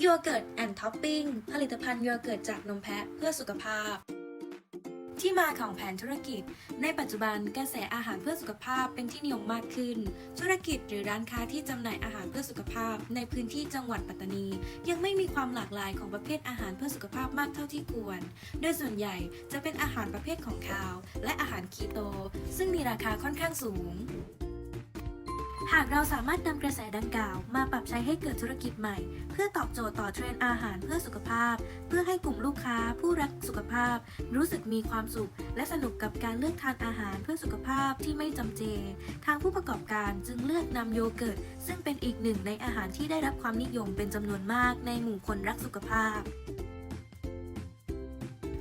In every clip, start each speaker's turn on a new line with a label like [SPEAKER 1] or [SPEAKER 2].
[SPEAKER 1] โยเกิร์ตแอนด์ท็อปปิ้งผลิตภัณฑ์โยเกิร์ตจากนมแพะเพื่อสุขภาพ ที่มาของแผนธุรกิจ ในปัจจุบันกระแสอาหารเพื่อสุขภาพเป็นที่นิยมมากขึ้น ธุรกิจหรือร้านค้าที่จำหน่ายอาหารเพื่อสุขภาพ ในพื้นที่จังหวัดปัตตานี ยังไม่มีความหลากหลายของประเภทอาหารเพื่อสุขภาพมากเท่าที่ควร โดยส่วนใหญ่จะเป็นอาหารประเภทของคาว และอาหารคีโต ซึ่งมีราคาค่อนข้างสูง หากเราสามารถนำกระแสดังกล่าว มาปรับใช้ให้เกิดธุรกิจใหม่ เพื่อตอบโจทย์ต่อเทรนด์อาหารเพื่อสุขภาพ เพื่อให้กลุ่มลูกค้า ผู้รักสุขภาพ รู้สึกมีความสุข และสนุกกับการเลือกทานอาหารเพื่อสุขภาพที่ไม่จำเจ ทางผู้ประกอบการจึงเลือกนำโยเกิร์ต ซึ่งเป็นอีกหนึ่งในอาหารที่ได้รับความนิยมเป็นจำนวนมากในหมู่คนรักสุขภาพ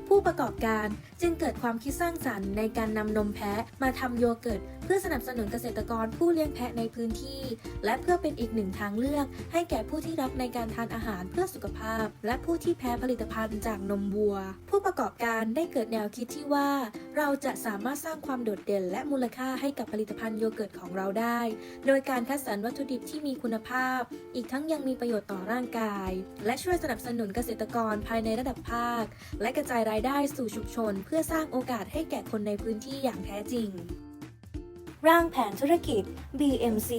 [SPEAKER 1] ผู้ประกอบการจึงเกิดความคิดสร้างสรรค์ในการนำนมแพะมาทำโยเกิร์ต พื่อสนับสนุนเกษตรกรผู้เลี้ยงแพะในพื้นที่ และเพื่อเป็นอีกหนึ่งทางเลือก ให้แก่ผู้ที่รักในการทานอาหารเพื่อสุขภาพ และผู้ที่แพ้ผลิตภัณฑ์จากนมวัว ผู้ประกอบการได้เกิดแนวคิดที่ว่า เราจะสามารถสร้างความโดดเด่น และมูลค่าให้กับผลิตภัณฑ์โยเกิร์ตของเราได้ โดยการคัดสรรวัตถุดิบที่มีคุณภาพ อีกทั้งยังมีประโยชน์ต่อร่างกาย และช่วยสนับสนุนเกษตรกรภายในระดับภาค และกระจายรายได้สู่ชุมชน เพื่อสร้างโอกาสให้แก่คนในพื้นที่อย่างแท้จริง ร่างแผนธุรกิจ BMC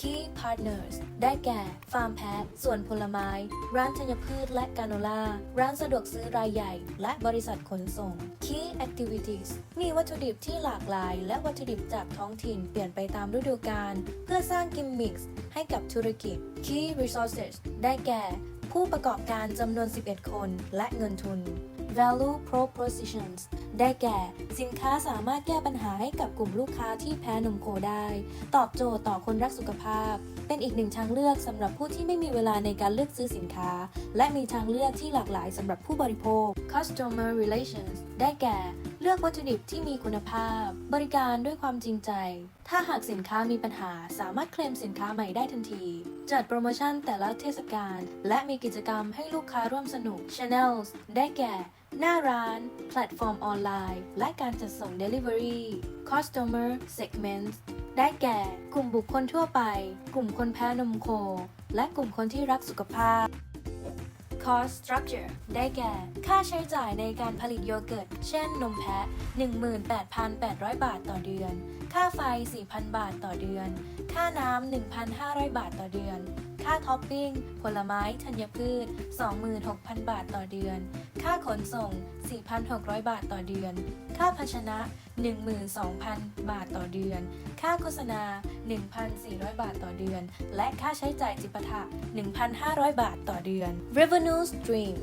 [SPEAKER 1] Key Partners ได้แก่ ฟาร์มแพะสวนผลไม้ ร้านธัญพืชและกาโนล่า ร้านสะดวกซื้อรายใหญ่ และบริษัทขนส่ง Key Activities มีวัตถุดิบที่หลากหลาย และวัตถุดิบจากท้องถิ่นเปลี่ยนไปตามฤดูกาลเพื่อสร้างกิมมิคให้กับธุรกิจ Key Resources ได้แก่ ผู้ประกอบการจำนวน 11 คน และเงินทุน Value Propositions ได้แก่ สินค้าสามารถแก้ปัญหาให้กับกลุ่มลูกค้าที่แพ้นมโคได้ ตอบโจทย์ต่อคนรักสุขภาพ เป็นอีกหนึ่งทางเลือกสำหรับผู้ที่ไม่มีเวลาในการเลือกซื้อสินค้า และมีทางเลือกที่หลากหลายสำหรับผู้บริโภค Customer Relations ได้แก่ เลือกวัตถุดิบที่มีคุณภาพ บริการด้วยความจริงใจ ถ้าหากสินค้ามีปัญหาสามารถเคลมสินค้าใหม่ได้ทันที จัดโปรโมชั่นแต่ละเทศกาลและมีกิจกรรมให้ลูกค้าร่วมสนุก Channels ได้แก่ หน้าร้าน แพลตฟอร์มออนไลน์ และการจัดส่ง Delivery Customer Segments ได้แก่ กลุ่มบุคคลทั่วไป กลุ่มคนแพ้นมโค และกลุ่มคนที่รักสุขภาพ Cost Structure ได้แก่ ค่าใช้จ่ายในการผลิตโยเกิร์ต เช่น นมแพะ 18,800 บาทต่อเดือน ค่าไฟ 4,000 บาทต่อเดือน ค่าน้ำ 1,500 บาทต่อเดือน ค่าท็อปปิ้ง ผลไม้ ธัญพืช 26,000 บาทต่อเดือน ค่าขนส่ง 4,600 บาทต่อเดือน ค่าภาชนะ 12,000 บาทต่อเดือน ค่าโฆษณา 1,400 บาทต่อเดือน และค่าใช้จ่ายจิปาถะ 1,500 บาทต่อเดือน Revenue Stream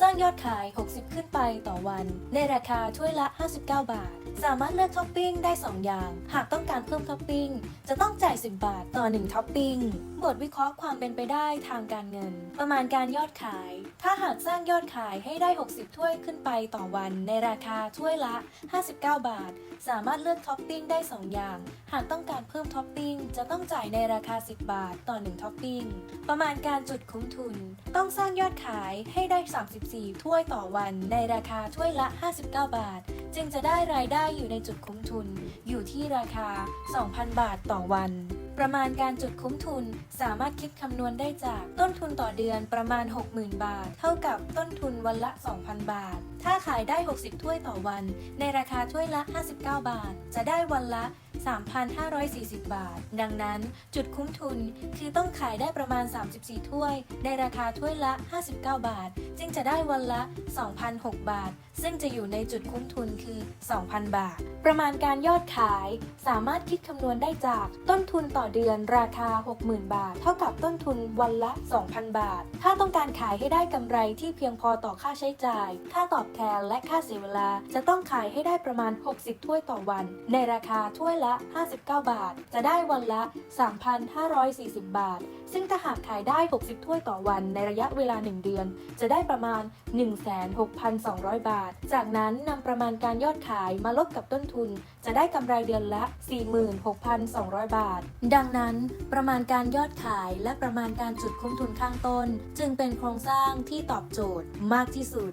[SPEAKER 1] สร้างยอดขาย 60 ขึ้นไปต่อวัน ในราคาถ้วยละ 59 บาท สามารถเลือกท็อปปิ้งได้ 2 อย่าง หากต้องการเพิ่มท็อปปิ้ง จะต้องจ่าย 10 บาทต่อ 1 ท็อปปิ้ง บทวิเคราะห์ความเป็นไปได้ทางการเงิน ประมาณการยอดขาย ถ้าหากสร้างยอดขายให้ได้60 ถ้วยขึ้นไปต่อวัน ในราคาถ้วยละ 59 บาท สามารถเลือกท็อปปิ้งได้ 2 อย่าง หากต้องการเพิ่มท็อปปิ้งจะต้องจ่ายในราคา 10 บาทต่อ 1 ท็อปปิ้ง ประมาณการจุดคุ้มทุน ต้องสร้างยอดขายให้ได้ 34 ถ้วยต่อวัน ในราคาถ้วยละ 59 บาท จึงจะได้รายได้อยู่ในจุดคุ้มทุน อยู่ที่ราคา 2,000 บาทต่อวัน ประมาณการจุดคุ้มทุนสามารถคิดคำนวณได้จากต้นทุนต่อเดือนประมาณ 60,000 บาท เท่ากับต้นทุนวันละ 2,000 บาท ถ้าขายได้ 60 ถ้วยต่อวัน ในราคาถ้วยละ 59 บาท จะได้วันละ 3,540 บาท ดังนั้นจุดคุ้มทุนคือต้องขายได้ประมาณ 34 ถ้วย ในราคาถ้วยละ 59 บาท จึงจะได้วันละ 2,006 บาท ซึ่งจะอยู่ในจุดคุ้มทุนคือ 2,000 บาท ประมาณการยอดขายสามารถคิดคำนวณได้จากต้นทุนต่อเดือนราคา 60,000 บาท เท่ากับต้นทุนวันละ 2,000 บาท ถ้าต้องการขายให้ได้กำไรที่เพียงพอต่อค่าใช้จ่าย ค่าตอบแทนและค่าเสียเวลา จะต้องขายให้ได้ประมาณ 60 ถ้วยต่อวัน ในราคาถ้วยละละ 59 บาท จะได้วันละ 3,540 บาท ซึ่งถ้าหากขายได้ 60 ถ้วยต่อวันในระยะเวลา 1 เดือน จะได้ประมาณ 16,200 บาท จากนั้นนำประมาณการยอดขายมาลบกับต้นทุน จะได้กำไรเดือนละ 46,200 บาท ดังนั้น ประมาณการยอดขายและประมาณการจุดคุ้มทุนข้างต้น จึงเป็นโครงสร้างที่ตอบโจทย์มากที่สุด